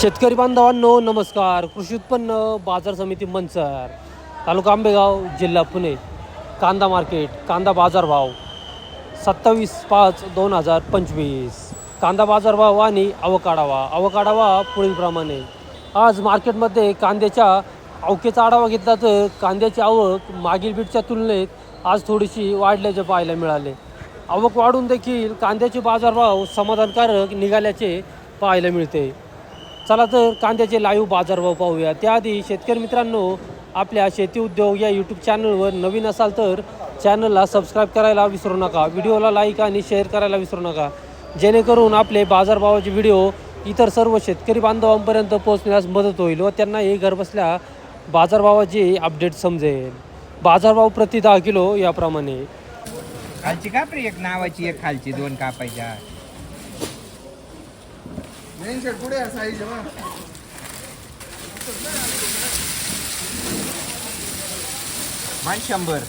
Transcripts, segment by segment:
शेतकरी बांधवांनो नमस्कार. कृषी उत्पन्न बाजार समिती मंचर तालुका आंबेगाव जिल्हा पुणे. कांदा मार्केट कांदा बाजारभाव सत्तावीस पाच दोन हजार पंचवीस. कांदा बाजारभाव आणि अवकाढावा. अवकाढावा पुढीलप्रमाणे. आज मार्केटमध्ये कांद्याच्या अवकेचा आढावा घेतला तर कांद्याची आवक मागील बीटच्या तुलनेत आज थोडीशी वाढल्याचे पाहायला मिळाले. आवक वाढून देखील कांद्याचे बाजारभाव समाधानकारक निघाल्याचे पाहायला मिळते. चला तर कांद्याचे लाईव्ह बाजारभाव पाहूया. त्याआधी शेतकरी मित्रांनो आपल्या शेती उद्योग या यूट्यूब चॅनलवर नवीन असाल तर चॅनलला सबस्क्राईब करायला विसरू नका. व्हिडिओला लाईक आणि शेअर करायला विसरू नका. जेणेकरून आपले बाजारभावाचे व्हिडिओ इतर सर्व शेतकरी बांधवांपर्यंत पोहोचण्यास मदत होईल व त्यांनाही घरबसल्या बाजारभावाची अपडेट समजेल. बाजारभाव प्रति दहा किलो याप्रमाणे. खालची कापरी एक नावाची एक खालची दोन कापायच्या. मेन शेट पुढे साईज जेव्हा मान शंभर.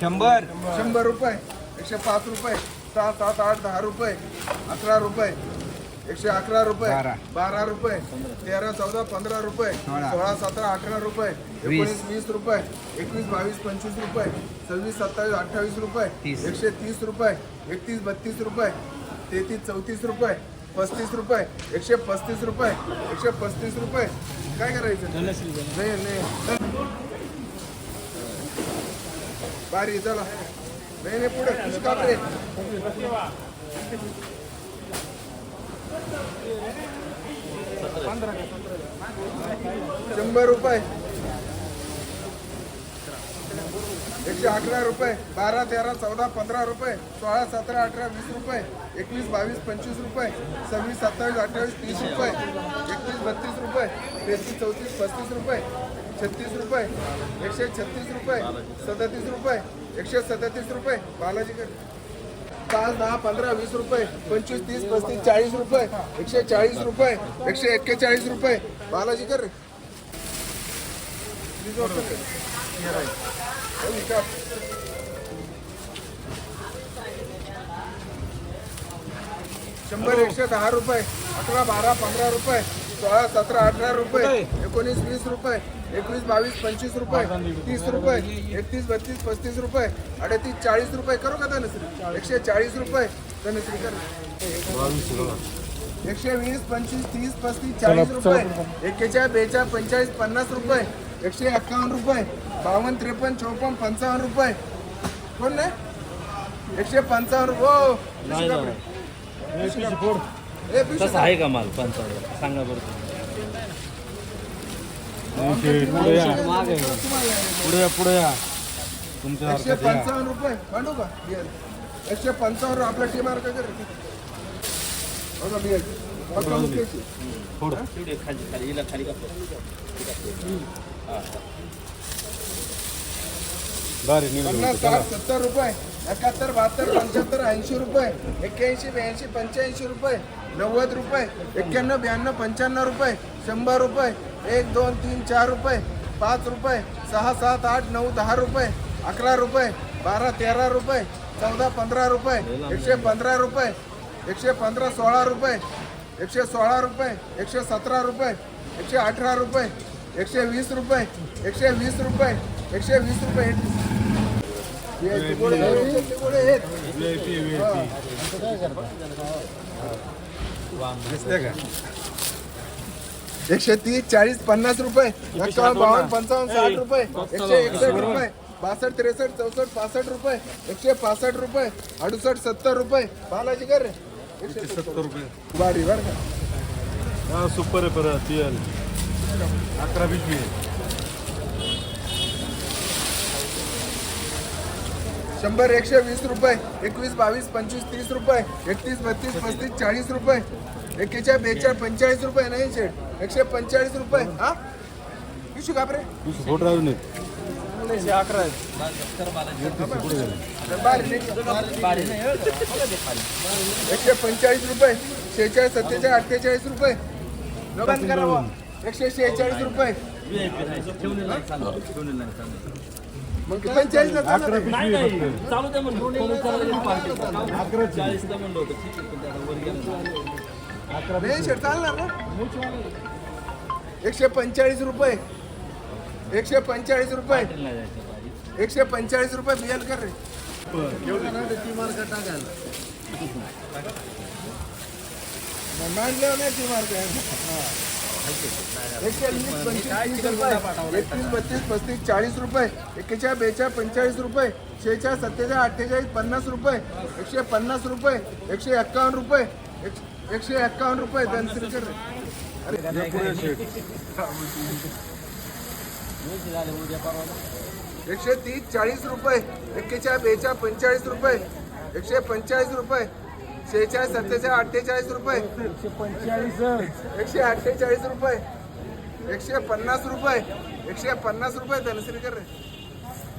शंभर. शंभर रुपये. एकशे पाच रुपये. सहा सात आठ दहा रुपये. अकरा रुपये. एकशे अकरा रुपये. बारा. बारा रुपये. तेरा चौदा पंधरा रुपये. सोळा. सोळा सतरा अठरा रुपये. एकोणीस वीस रुपये. एकवीस बावीस पंचवीस रुपये. सव्वीस सत्तावीस अठ्ठावीस रुपये. तीस. एकशे तीस रुपये. एकतीस बत्तीस रुपये. तेहतीस चौतीस रुपये. पस्तीस रुपये. एकशे पस्तीस रुपये. एकशे पस्तीस रुपये. काय करायचं? नाही नाही. बारी चला. नाही नाही पुढे. कुछ कापरे शंभर रुपये. एकशे अकरा रुपये बारा तेरा चौदा पंधरा रुपये सोळा सतरा अठरा वीस रुपये एकवीस बावीस पंचवीस रुपये सव्वीस सत्तावीस अठ्ठावीस तीस रुपये एकतीस बत्तीस रुपये तेहतीस चौतीस पस्तीस रुपये छत्तीस रुपये एकशे छत्तीस रुपये सदतीस रुपये एकशे सदतीस रुपये बालाजी पाच दहा पंधरा वीस रुपये पंचवीस तीस पस्तीस चाळीस रुपये एकशे चाळीस रुपये एकशे एक्केचाळीस रुपये. बालाजी कर रे. हो, शंभर एकशे दहा रुपये अकरा बारा पंधरा रुपये सोळा सतरा अठरा रुपये एकोणीस वीस रुपये एकवीस बावीस पंचवीस रुपये तीस रुपये एकतीस बत्तीस पस्तीस रुपये अडतीस चाळीस रुपये करू का धनश्री? एकशे चाळीस रुपये धनश्री कर. एकशे वीस पंचवीस तीस पस्तीस चाळीस रुपये एक्केचाळीस बेचाळीस पंचेचाळीस पन्नास रुपये एकशे एक्कावन्न रुपये बावन्न त्रेपन्न चौपन्न पंचावन्न रुपये. कोण नाही? एकशे पंचावन्न कापड. ए, आहे का माल पंचावन्न? सांगा बरं पुढे पुढे या तुमच्या एकशे पंचावन्न रुपये. मांडू का? बियर एकशे पंचावन्न आपला टी मार्क कर बघा बियर बघा मुकेशची. बारी पन्नास साठ सत्तर रुपये एकाहत्तर बहात्तर पंच्याहत्तर ऐंशी रुपये एक्क्याऐंशी ब्याऐंशी पंच्याऐंशी रुपये नव्वद रुपये एक्क्याण्णव ब्याण्णव पंच्याण्णव रुपये शंभर रुपये एक दोन तीन चार रुपये पाच रुपये सहा सात आठ नऊ दहा रुपये अकरा रुपये बारा तेरा रुपये चौदा पंधरा रुपये एकशे पंधरा रुपये एकशे पंधरा सोळा रुपये एकशे सोळा रुपये एकशे सतरा रुपये एकशे अठरा रुपये एकशे वीस रुपये एकशे वीस रुपये एकशे वीस रुपये. एकशे तीस चाळीस पन्नास रुपये. एक्कावन्न बावन्न पंचावन्न साठ रुपये. एकशे एकसष्ट रुपये. बासष्ट त्रेसष्ट चौसष्ट पासष्ट रुपये. एकशे पासष्ट रुपये. अडुसष्ट सत्तर रुपये. बालाजी कर रे. एकशे सत्तर रुपये. बारी बर का. हा सुपर आहे परत अकरा पिशवी शंभर एकशे वीस रुपये एकवीस बावीस पंचवीस तीस रुपये एकतीस बत्तीस पस्तीस चाळीस रुपये. एक्केचाळीस बेचाळीस पंचेचाळीस रुपये नाही शेठ. एकशे पंचेचाळीस रुपये. हा? पिशू कापरे वीस फोट एकशे पंचेचाळीस रुपये शेहेचाळीस सत्तेचाळीस अठ्ठेचाळीस रुपये. करा एकशे शेहेचाळीस रुपये. मग पंचेचाळीस ला चालू अकरा आहे. पिशवी फक्त. चालू द्या म्हणून अकराची. नाही शेट चालणार ना? एकशे पंचेचाळीस रुपये. एकशे पंचेचाळीस रुपये. एकशे पंचेचाळीस रुपये बियाल कर रे. मांडले नाही ती मार्क एकशे वीस पंचवीस तीस रुपये एकतीस बत्तीस पस्तीस चाळीस रुपये. एक्केचाळीस बेचाळीस पंचेचाळीस रुपये. शेहेचाळीस सत्तेचाळीस अठ्ठेचाळीस पन्नास रुपये. एकशे पन्नास रुपये. एकशे एक्कावन्न रुपये. एक- एकशे एक्कावन्न रुपये. एकशे तीस चाळीस रुपये. एक्केचाळीस बेचाळीस पंचेचाळीस रुपये. एकशे पंचेचाळीस रुपये. शेहेचाळीस सत्तेचाळीस अठ्ठेचाळीस रुपये. एकशे अठ्ठेचाळीस रुपये. एकशे पन्नास रुपये. एकशे पन्नास रुपये धनश्री कर रे.